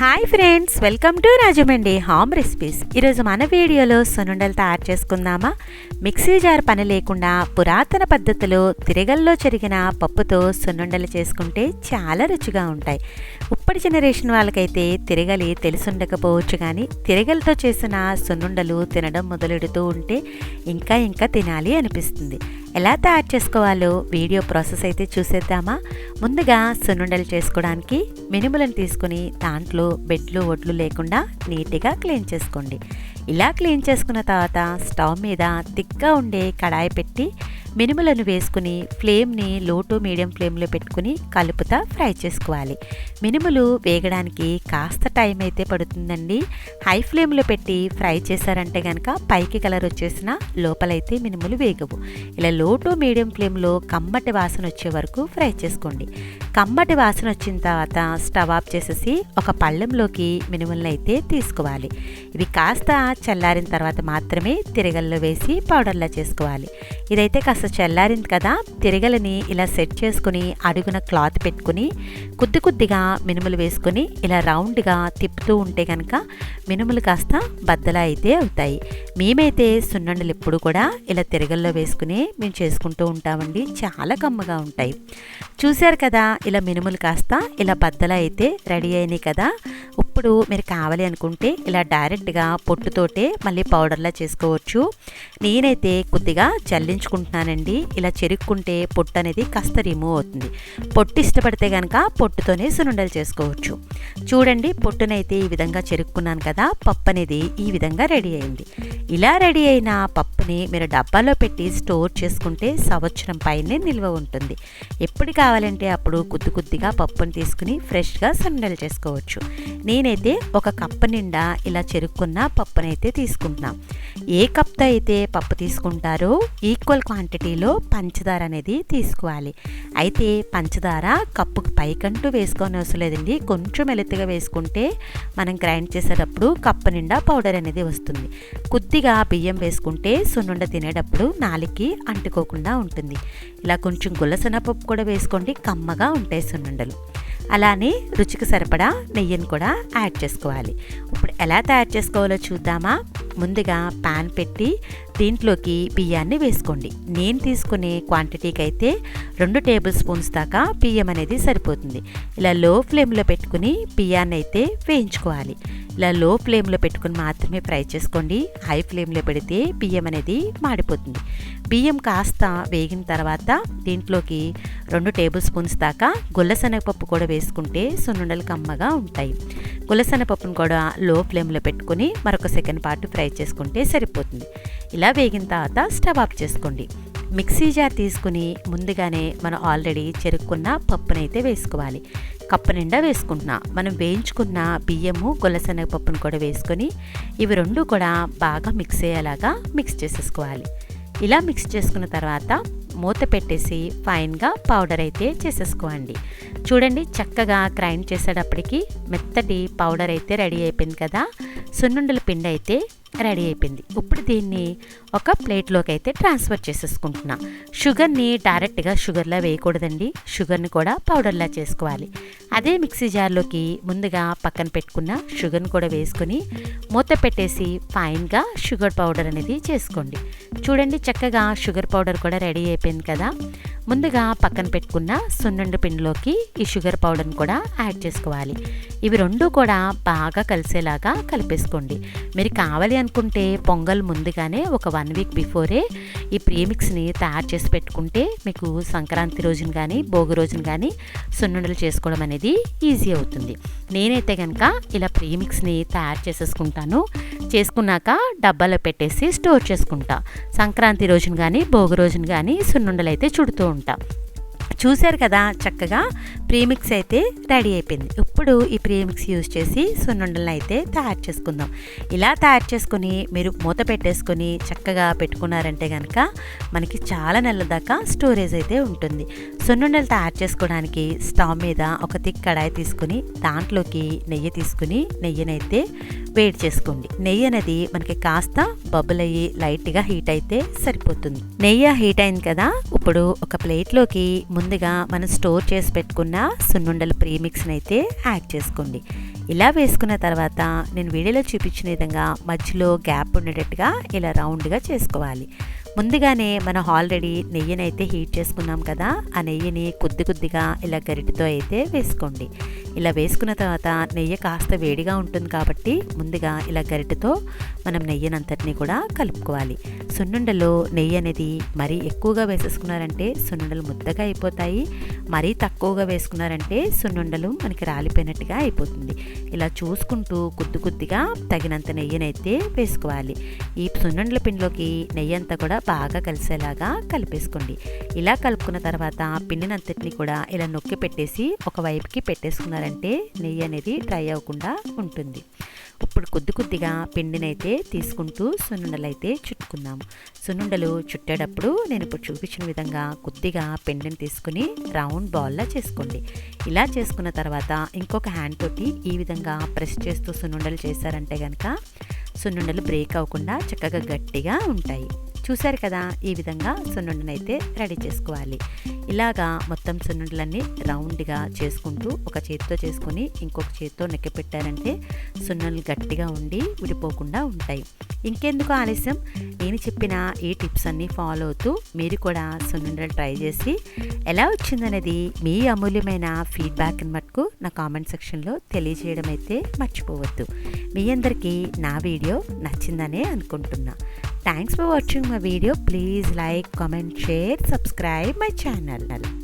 Hi friends welcome to Rajahmundry home recipes ఈరోజు మన వీడియోలో సునుండలు తయారు చేసుకుందామా మిక్సీ జార్ పని లేకుండా పురాతన పద్ధతిలో తిరగల్లో చెరిగిన పప్పుతో సున్నుండలు చేసుకుంటే చాలా రుచిగా ఉంటాయి ఇప్పటి జనరేషన్ వాళ్ళకైతే తిరగలి తెలుసుండకపోవచ్చు కానీ తిరగలితో చేసిన సున్నుండలు తినడం మొదలెడుతూ ఉంటే ఇంకా ఇంకా తినాలి అనిపిస్తుంది ఎలా తయారు చేసుకోవాలో వీడియో ప్రాసెస్ అయితే చూసేద్దామా ముందుగా సున్నుండలు చేసుకోవడానికి మినుములను తీసుకుని దాంట్లో బెడ్లు ఒడ్లు లేకుండా నీట్గా క్లీన్ చేసుకోండి ఇలా క్లీన్ చేసుకున్న తర్వాత స్టవ్ మీద తిక్గా ఉండే కడాయి పెట్టి మినుములను వేసుకుని ఫ్లేమ్ని లో టు మీడియం ఫ్లేమ్లో పెట్టుకుని కలుపుతా ఫ్రై చేసుకోవాలి మినుములు వేగడానికి కాస్త టైం అయితే పడుతుందండి హై ఫ్లేమ్లో పెట్టి ఫ్రై చేశారంటే కనుక పైకి కలర్ వచ్చేసిన లోపలైతే మినుములు వేగవు ఇలా లో టు మీడియం ఫ్లేమ్లో కమ్మటి వాసన వచ్చే వరకు ఫ్రై చేసుకోండి కమ్మటి వాసన వచ్చిన తర్వాత స్టవ్ ఆఫ్ చేసేసి ఒక పళ్ళెంలోకి మినుములను అయితే తీసుకోవాలి ఇవి కాస్త చల్లారిన తర్వాత మాత్రమే తిరగల్లో వేసి పౌడర్లా చేసుకోవాలి ఇదైతే కాస్త కాస్త చల్లారింది కదా తిరగలని ఇలా సెట్ చేసుకుని అడుగున క్లాత్ పెట్టుకుని కొద్ది కొద్దిగా మినుములు వేసుకొని ఇలా రౌండ్గా తిప్పుతూ ఉంటే కనుక మినుములు కాస్త బద్దలా అయితే అవుతాయి మేమైతే సున్నండలు ఎప్పుడు కూడా ఇలా తిరగల్లో వేసుకుని మేము చేసుకుంటూ ఉంటామండి చాలా కమ్మగా ఉంటాయి చూశారు కదా ఇలా మినుములు కాస్త ఇలా బద్దలా అయితే రెడీ అయినాయి కదా ఇప్పుడు మీరు కావాలి అనుకుంటే ఇలా డైరెక్ట్గా పొట్టుతోటే మళ్ళీ పౌడర్లా చేసుకోవచ్చు నేనైతే కొద్దిగా చల్లించుకుంటున్నానండి ఇలా చెరుక్కుంటే పొట్టు అనేది కాస్త రిమూవ్ అవుతుంది పొట్టు ఇష్టపడితే కనుక పొట్టుతోనే సునుండలు చేసుకోవచ్చు చూడండి పొట్టునైతే ఈ విధంగా చెరుక్కున్నాను కదా పప్పు అనేది ఈ విధంగా రెడీ అయింది ఇలా రెడీ అయిన పప్పుని మీరు డబ్బాలో పెట్టి స్టోర్ చేసుకుంటే సంవత్సరం పైనే నిల్వ ఉంటుంది ఎప్పుడు కావాలంటే అప్పుడు కొద్ది కొద్దిగా పప్పుని తీసుకుని ఫ్రెష్గా సున్నలు చేసుకోవచ్చు నేను నేనైతే ఒక కప్పు నిండా ఇలా చెరుక్కున్న పప్పునైతే తీసుకుంటున్నాం ఏ కప్తో అయితే పప్పు తీసుకుంటారో ఈక్వల్ క్వాంటిటీలో పంచదార అనేది తీసుకోవాలి అయితే పంచదార కప్పుకు పైకంటూ వేసుకొని అవసరం లేదండి కొంచెం ఎలెత్తుగా వేసుకుంటే మనం గ్రైండ్ చేసేటప్పుడు కప్పు నిండా పౌడర్ అనేది వస్తుంది కొద్దిగా బియ్యం వేసుకుంటే సున్నుండ తినేటప్పుడు నాలికి అంటుకోకుండా ఉంటుంది ఇలా కొంచెం గులసన పప్పు కూడా వేసుకోండి కమ్మగా ఉంటాయి సున్నుండలు అలానే రుచికి సరిపడా నెయ్యిని కూడా యాడ్ చేసుకోవాలి ఇప్పుడు ఎలా తయారు చేసుకోవాలో చూద్దామా ముందుగా పాన్ పెట్టి దీంట్లోకి బియ్యాన్ని వేసుకోండి నేను తీసుకునే క్వాంటిటీకి అయితే రెండు టేబుల్ స్పూన్స్ దాకా బియ్యం అనేది సరిపోతుంది ఇలా లో ఫ్లేమ్లో పెట్టుకుని బియ్యాన్ని అయితే వేయించుకోవాలి ఇలా లో ఫ్లేమ్లో పెట్టుకుని మాత్రమే ఫ్రై చేసుకోండి హై ఫ్లేమ్లో పెడితే బియ్యం అనేది మాడిపోతుంది బియ్యం కాస్త వేగిన తర్వాత దీంట్లోకి రెండు టేబుల్ స్పూన్స్ దాకా గుల్లశనగపప్పు కూడా వేసుకుంటే సున్నుండలు కమ్మగా ఉంటాయి గుల్లశనగపప్పును కూడా లో ఫ్లేమ్లో పెట్టుకుని మరొక సెకండ్ పాటు ఫ్రై చేసుకుంటే సరిపోతుంది ఇలా వేగిన తర్వాత స్టవ్ ఆఫ్ చేసుకోండి మిక్సీ జార్ తీసుకుని ముందుగానే మనం ఆల్రెడీ చెరుక్కున్న పప్పునైతే వేసుకోవాలి కప్పు నిండా వేసుకుంటున్నా మనం వేయించుకున్న బియ్యము గొల్లసెనగ పప్పును కూడా వేసుకొని ఇవి రెండు కూడా బాగా మిక్స్ అయ్యేలాగా మిక్స్ చేసేసుకోవాలి ఇలా మిక్స్ చేసుకున్న తర్వాత మూత పెట్టేసి ఫైన్గా పౌడర్ అయితే చేసేసుకోండి చూడండి చక్కగా గ్రైండ్ చేసేటప్పటికి మెత్తటి పౌడర్ అయితే రెడీ అయిపోయింది కదా సున్నుండల పిండి అయితే రెడీ అయిపోయింది ఇప్పుడు దీన్ని ఒక ప్లేట్లోకి అయితే ట్రాన్స్ఫర్ చేసేసుకుంటున్నా షుగర్ని డైరెక్ట్గా షుగర్లా వేయకూడదండి షుగర్ని కూడా పౌడర్లా చేసుకోవాలి అదే మిక్సీ జార్లోకి ముందుగా పక్కన పెట్టుకున్న షుగర్ని కూడా వేసుకొని మూత పెట్టేసి ఫైన్గా షుగర్ పౌడర్ అనేది చేసుకోండి చూడండి చక్కగా షుగర్ పౌడర్ కూడా రెడీ అయిపోయింది కదా ముందుగా పక్కన పెట్టుకున్న సున్నుండి పిండిలోకి ఈ షుగర్ పౌడర్ని కూడా యాడ్ చేసుకోవాలి ఇవి రెండు కూడా బాగా కలిసేలాగా కలిపేసుకోండి మీరు కావాలి అనుకుంటే పొంగల్ ముందుగానే ఒక వన్ వీక్ బిఫోరే ఈ ప్రీమిక్స్ని తయారు చేసి పెట్టుకుంటే మీకు సంక్రాంతి రోజున కానీ భోగి రోజున కానీ సున్నుండలు చేసుకోవడం అనేది ఈజీ అవుతుంది నేనైతే కనుక ఇలా ప్రీమిక్స్ని తయారు చేసేసుకుంటాను చేసుకున్నాక డబ్బాలో పెట్టేసి స్టోర్ చేసుకుంటా సంక్రాంతి రోజున కానీ భోగి రోజున కానీ సున్నుండలు అయితే చుడుతూ ఉంటాం చూశారు కదా చక్కగా ప్రీమిక్స్ అయితే రెడీ అయిపోయింది ఇప్పుడు ఈ ప్రీమిక్స్ యూజ్ చేసి సున్నుండలను అయితే తయారు చేసుకుందాం ఇలా తయారు చేసుకుని మీరు మూత పెట్టేసుకొని చక్కగా పెట్టుకున్నారంటే కనుక మనకి చాలా నెలల దాకా స్టోరేజ్ అయితే ఉంటుంది సున్నుండలు తయారు చేసుకోవడానికి స్టవ్ మీద ఒక తిక్ కడాయి తీసుకుని దాంట్లోకి నెయ్యి తీసుకుని నెయ్యినైతే వేడి చేసుకోండి నెయ్యి అనేది మనకి కాస్త బబుల్ అయ్యి లైట్గా హీట్ అయితే సరిపోతుంది నెయ్యి హీట్ అయింది కదా ఇప్పుడు ఒక ప్లేట్లోకి ముందు ముందుగా మనం స్టోర్ చేసి పెట్టుకున్న సున్నుండల ప్రీమిక్స్ని అయితే యాడ్ చేసుకోండి ఇలా వేసుకున్న తర్వాత నేను వీడియోలో చూపించిన విధంగా మధ్యలో గ్యాప్ ఉండేటట్టుగా ఇలా రౌండ్గా చేసుకోవాలి ముందుగానే మనం ఆల్రెడీ నెయ్యిని అయితే హీట్ చేసుకున్నాం కదా ఆ నెయ్యిని కొద్ది కొద్దిగా ఇలా గరిటితో అయితే వేసుకోండి ఇలా వేసుకున్న తర్వాత నెయ్యి కాస్త వేడిగా ఉంటుంది కాబట్టి ముందుగా ఇలా గరిటితో మనం నెయ్యినంతటిని కూడా కలుపుకోవాలి సున్నుండలో నెయ్యి అనేది మరీ ఎక్కువగా వేసేసుకున్నారంటే సున్నుండలు ముద్దగా అయిపోతాయి మరీ తక్కువగా వేసుకున్నారంటే సున్నుండలు మనకి రాలిపోయినట్టుగా అయిపోతుంది ఇలా చూసుకుంటూ కొద్ది కొద్దిగా తగినంత నెయ్యిని అయితే వేసుకోవాలి ఈ సున్నుండల పిండిలోకి నెయ్యి అంతా కూడా బాగా కలిసేలాగా కలిపేసుకోండి ఇలా కలుపుకున్న తర్వాత పిండినంతటిని కూడా ఇలా నొక్కి పెట్టేసి ఒకవైపుకి పెట్టేసుకున్నారంటే నెయ్యి అనేది డ్రై అవ్వకుండా ఉంటుంది ఇప్పుడు కొద్ది కొద్దిగా పిండినైతే తీసుకుంటూ సున్నుండలు అయితే చుట్టుకుందాము సున్నుండలు చుట్టేటప్పుడు నేను ఇప్పుడు చూపించిన విధంగా కొద్దిగా పిండిని తీసుకుని రౌండ్ బాల్లా చేసుకోండి ఇలా చేసుకున్న తర్వాత ఇంకొక హ్యాండ్ తోటి ఈ విధంగా ప్రెస్ చేస్తూ సున్నుండలు చేశారంటే కనుక సున్నుండలు బ్రేక్ అవ్వకుండా చక్కగా గట్టిగా ఉంటాయి చూశారు కదా ఈ విధంగా సున్నుండనైతే రెడీ చేసుకోవాలి ఇలాగా మొత్తం సున్నుండలన్నీ రౌండ్గా చేసుకుంటూ ఒక చేతితో చేసుకొని ఇంకొక చేతితో నెక్కపెట్టారంటే సున్నులు గట్టిగా ఉండి విడిపోకుండా ఉంటాయి ఇంకెందుకు ఆలస్యం నేను చెప్పిన ఈ టిప్స్ అన్నీ ఫాలో అవుతూ మీరు కూడా సున్నుండలు ట్రై చేసి ఎలా వచ్చిందనేది మీ అమూల్యమైన ఫీడ్బ్యాక్ మటుకు నా కామెంట్ సెక్షన్లో తెలియజేయడం అయితే మర్చిపోవద్దు మీ అందరికీ నా వీడియో నచ్చిందనే అనుకుంటున్నా Thanks for watching my video. Please like, comment, share, subscribe my channel.